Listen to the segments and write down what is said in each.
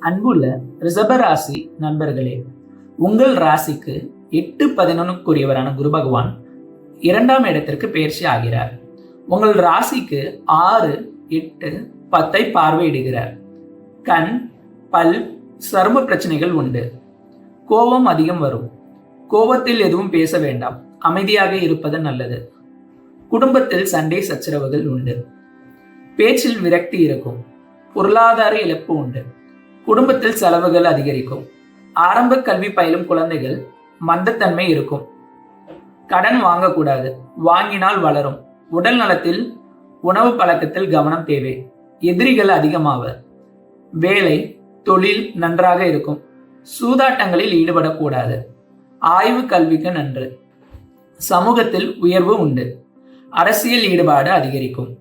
அன்புள்ள ரிஷபராசி நண்பர்களே உங்கள் ராசிக்கு எட்டு பதினொன்னுக்குரியவரான குரு பகவான் இரண்டாம் இடத்திற்கு பயிற்சி ஆகிறார். உங்கள் ராசிக்கு ஆறு எட்டு பத்தை பார்வையிடுகிறார். கண் பல் சரும பிரச்சனைகள் உண்டு. கோபம் அதிகம் வரும். கோபத்தில் எதுவும் பேச வேண்டாம். அமைதியாக இருப்பது நல்லது. குடும்பத்தில் சண்டை சச்சரவுகள் உண்டு. பேச்சில் விரக்தி இருக்கும். பொருளாதார இழப்பு உண்டு. குடும்பத்தில் செலவுகள் அதிகரிக்கும். ஆரம்ப கல்வி பயிலும் குழந்தைகள் மந்தத்தன்மை இருக்கும். கடன் வாங்கக்கூடாது. வாங்கினால் வளரும். உடல் நலத்தில் உணவு பழக்கத்தில் கவனம் தேவை. எதிரிகள் அதிகமாவர். வேலை தொழில் நன்றாக இருக்கும். சூதாட்டங்களில் ஈடுபடக்கூடாது. ஆய்வு கல்விக்கு நன்று. சமூகத்தில் உயர்வு உண்டு. அரசியல் ஈடுபாடு அதிகரிக்கும்.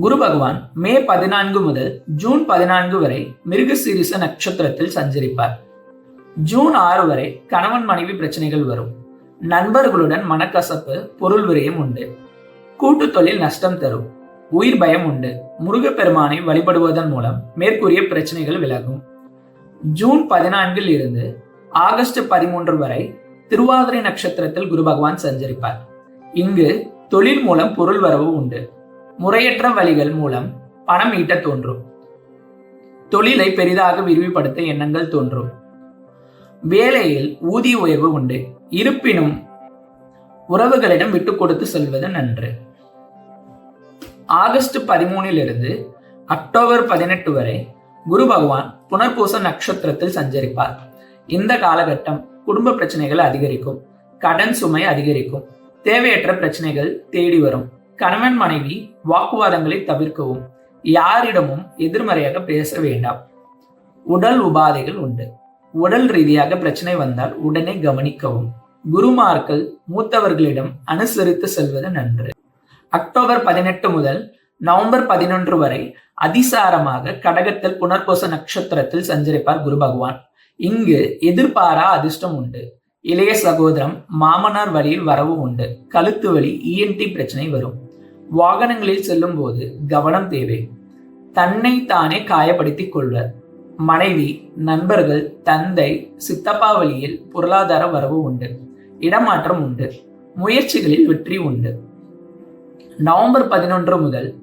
குரு பகவான் மே பதினான்கு முதல் ஜூன் பதினான்கு வரை மிருகசீரிச நட்சத்திரத்தில் சஞ்சரிப்பார். ஜூன் ஆறு வரை கணவன் மனைவி பிரச்சனைகள் வரும். நண்பர்களுடன் மனக்கசப்பு பொருள் விரயம் உண்டு. கூட்டு தொழில் நஷ்டம் தரும். உயிர் பயம் உண்டு. முருகப்பெருமானை வழிபடுவதன் மூலம் மேற்கூறிய பிரச்சனைகள் விலகும். ஜூன் பதினான்கில் இருந்து ஆகஸ்ட் பதிமூன்று வரை திருவாதிரை நட்சத்திரத்தில் குரு பகவான் சஞ்சரிப்பார். இங்கு தொழில் மூலம் பொருள் வரவு உண்டு. முறையற்ற வழிகள் மூலம் பணம் ஈட்ட தோன்றும். தொழிலை பெரிதாக விரிவுபடுத்த எண்ணங்கள் தோன்றும். வேலையில் ஊதிய உயர்வு உண்டு. இருப்பினும் உறவுகளிடம் விட்டு கொடுத்து செல்வது நன்று. ஆகஸ்ட் பதிமூனிலிருந்து அக்டோபர் பதினெட்டு வரை குரு பகவான் புனர்பூச நட்சத்திரத்தில் சஞ்சரிப்பார். இந்த காலகட்டம் குடும்ப பிரச்சனைகள் அதிகரிக்கும் கடன் சுமை அதிகரிக்கும் தேவையற்ற பிரச்சனைகள் தேடி வரும். கணவன் மனைவி வாக்குவாதங்களை தவிர்க்கவும் யாரிடமும் எதிர்மறையாக பேச வேண்டாம். உடல் உபாதைகள் உண்டு. உடல் ரீதியாக பிரச்சனை வந்தால் உடனே கவனிக்கவும். குருமார்கள் மூத்தவர்களிடம் அனுசரித்து செல்வது நன்று. அக்டோபர் பதினெட்டு முதல் நவம்பர் பதினொன்று வரை அதிசாரமாக கடகத்தில் புனர்பூச நட்சத்திரத்தில் சஞ்சரிப்பார் குரு பகவான். இங்கு எதிர்பாரா அதிர்ஷ்டம் உண்டு. இளைய சகோதரம் மாமனார் வழியில் வரவு உண்டு. கழுத்து வழி இஎன்டி பிரச்சனை வரும். வாகனங்களில் செல்லும் போது கவனம் தேவை. தன்னை தானே காயப்படுத்திக் கொள்வர் மனைவி நண்பர்கள் தந்தை சித்தப்பா வழியில் பொருளாதார வரவு உண்டு. இடமாற்றம் உண்டு. முயற்சிகளில் வெற்றி உண்டு. நவம்பர் பதினொன்று முதல்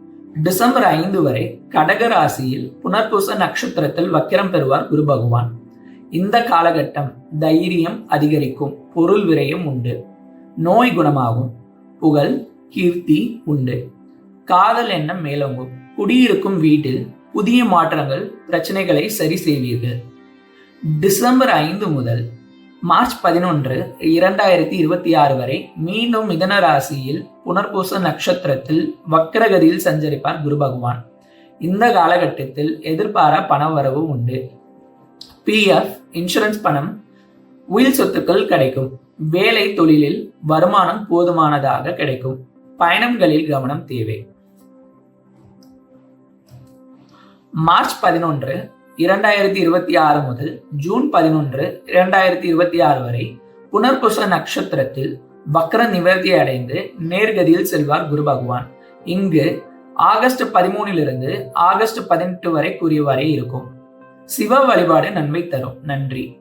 டிசம்பர் ஐந்து வரை கடக ராசியில் புனர்பூச நட்சத்திரத்தில் வக்கிரம் பெறுவார் குரு பகவான். இந்த காலகட்டம் தைரியம் அதிகரிக்கும் பொருள் விரயம் உண்டு. நோய் குணமாகும். புகழ் கீர்த்தி உண்டு. காதல் எண்ணம் மேலோங்கும். குடியிருக்கும் வீட்டில் புதிய மாற்றங்கள் பிரச்சனைகளை சரி செய்வீர்கள். டிசம்பர் ஐந்து முதல் மார்ச் பதினொன்று இரண்டாயிரத்தி இருபத்தி ஆறு வரை மீண்டும் மிதன ராசியில் புனர்பூச நட்சத்திரத்தில் வக்கரகதியில் சஞ்சரிப்பார் குரு பகவான். இந்த காலகட்டத்தில் எதிர்பாரா பண வரவு உண்டு. பிஎஃப் இன்சூரன்ஸ் பணம் உயிர் சொத்துக்கள் கிடைக்கும். வேலை தொழிலில் வருமானம் போதுமானதாக கிடைக்கும். பயணங்களில் கவனம் தேவை. மார்ச் பதினொன்று இரண்டாயிரத்தி இருபத்தி ஆறு முதல் ஜூன் பதினொன்று இரண்டாயிரத்தி இருபத்தி ஆறு வரை புனர்புஷ நட்சத்திரத்தில் வக்ர நிவர்த்தி அடைந்து நேர்கதியில் செல்வார் குரு பகவான். இங்கு ஆகஸ்ட் பதிமூணிலிருந்து ஆகஸ்ட் பதினெட்டு வரை கூறியவாறே இருக்கும். சிவ வழிபாடு நன்மை தரும். நன்றி.